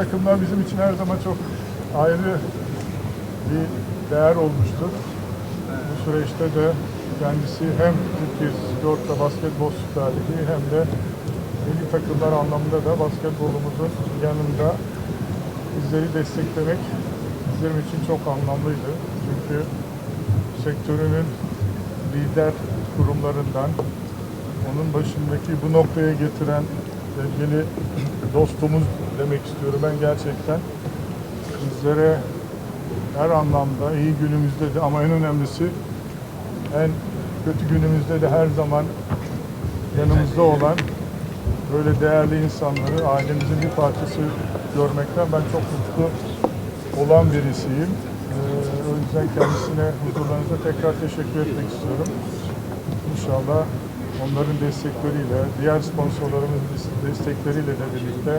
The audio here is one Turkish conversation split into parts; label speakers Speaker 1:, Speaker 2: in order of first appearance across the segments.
Speaker 1: takımlar bizim için her zaman çok ayrı bir değer olmuştur. Bu süreçte de kendisi hem Türkiye Sigorta Basketbol Süper Ligi hem de milli takımlar anlamında da basketbolumuzun yanında bizleri desteklemek bizlerim için çok anlamlıydı. Çünkü sektörünün lider kurumlarından onun başındaki bu noktaya getiren sevgili dostumuz demek istiyorum ben gerçekten bizlere her anlamda iyi günümüzde de ama en önemlisi en kötü günümüzde de her zaman yanımızda olan böyle değerli insanları ailemizin bir parçası görmekten ben çok mutlu olan birisiyim. Ee, o yüzden kendisine huzurlarınıza tekrar teşekkür etmek istiyorum. İnşallah onların destekleriyle, diğer sponsorlarımızın destekleriyle de birlikte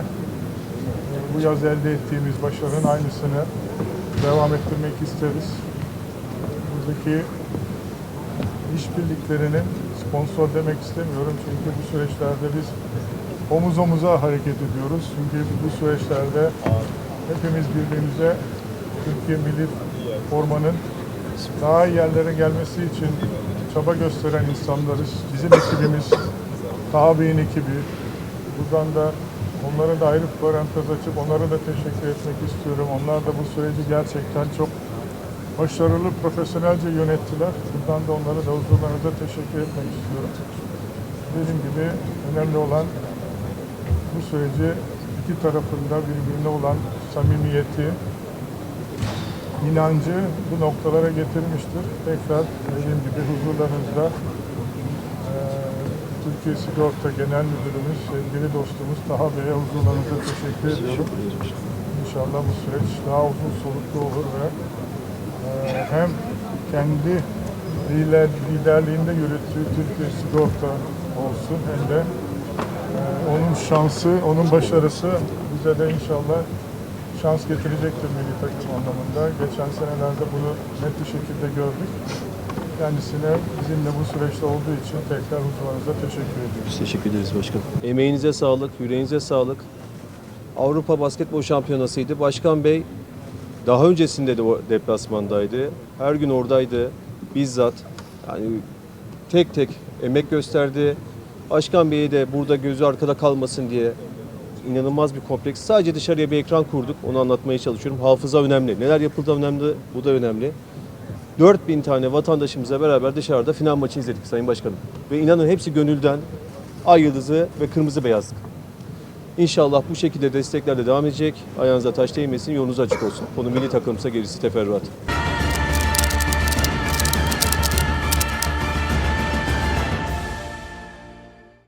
Speaker 1: e, bu yaz elde ettiğimiz başarının aynısını devam ettirmek isteriz. Buradaki işbirliklerinin sponsor demek istemiyorum çünkü bu süreçlerde biz omuz omuza hareket ediyoruz. Çünkü bu süreçlerde hepimiz birbirimize Türkiye Milli Formanın daha iyi yerlere gelmesi için çaba gösteren insanlarız. Bizim ekibimiz, Taha Bey'in ekibi. Buradan da onlara da ayrı parantez açıp onlara da teşekkür etmek istiyorum. Onlar da bu süreci gerçekten çok başarılı, profesyonelce yönettiler. Buradan da onlara da huzurlarınıza teşekkür etmek istiyorum. Dediğim gibi önemli olan bu süreci iki tarafında birbirine olan samimiyeti, inancı bu noktalara getirmiştir. Tekrar dediğim gibi huzurlarınızda eee, Türkiye Sigorta Genel Müdürümüz, sevgili dostumuz Taha Bey'e huzurlarınıza teşekkür ediyorum. İnşallah bu süreç daha uzun soluklu olur ve eee, hem kendi lider, liderliğinde yürüttüğü Türkiye Sigorta olsun hem de eee, onun şansı, onun başarısı bize de inşallah şans getirecektir milli takım anlamında. Geçen senelerde bunu net bir şekilde gördük. Kendisine bizimle bu süreçte olduğu için tekrar huzurlarınıza teşekkür ediyoruz.
Speaker 2: Biz teşekkür ederiz başkanım.
Speaker 3: Emeğinize sağlık, yüreğinize sağlık. Avrupa Basketbol Şampiyonası'ydı. Başkan Bey daha öncesinde de deplasmandaydı. Her gün oradaydı. Bizzat yani tek tek emek gösterdi. Başkan Bey'e de burada gözü arkada kalmasın diye inanılmaz bir kompleks. Sadece dışarıya bir ekran kurduk. Onu anlatmaya çalışıyorum. Hafıza önemli. Neler yapıldı önemli. Bu da önemli. 4000 tane vatandaşımızla beraber dışarıda final maçı izledik Sayın Başkanım. Ve inanın hepsi gönülden ay yıldızı ve kırmızı beyazlık. İnşallah bu şekilde destekler de devam edecek. Ayağınıza taş değmesin, yolunuz açık olsun. Konu milli takımsa gerisi teferruat.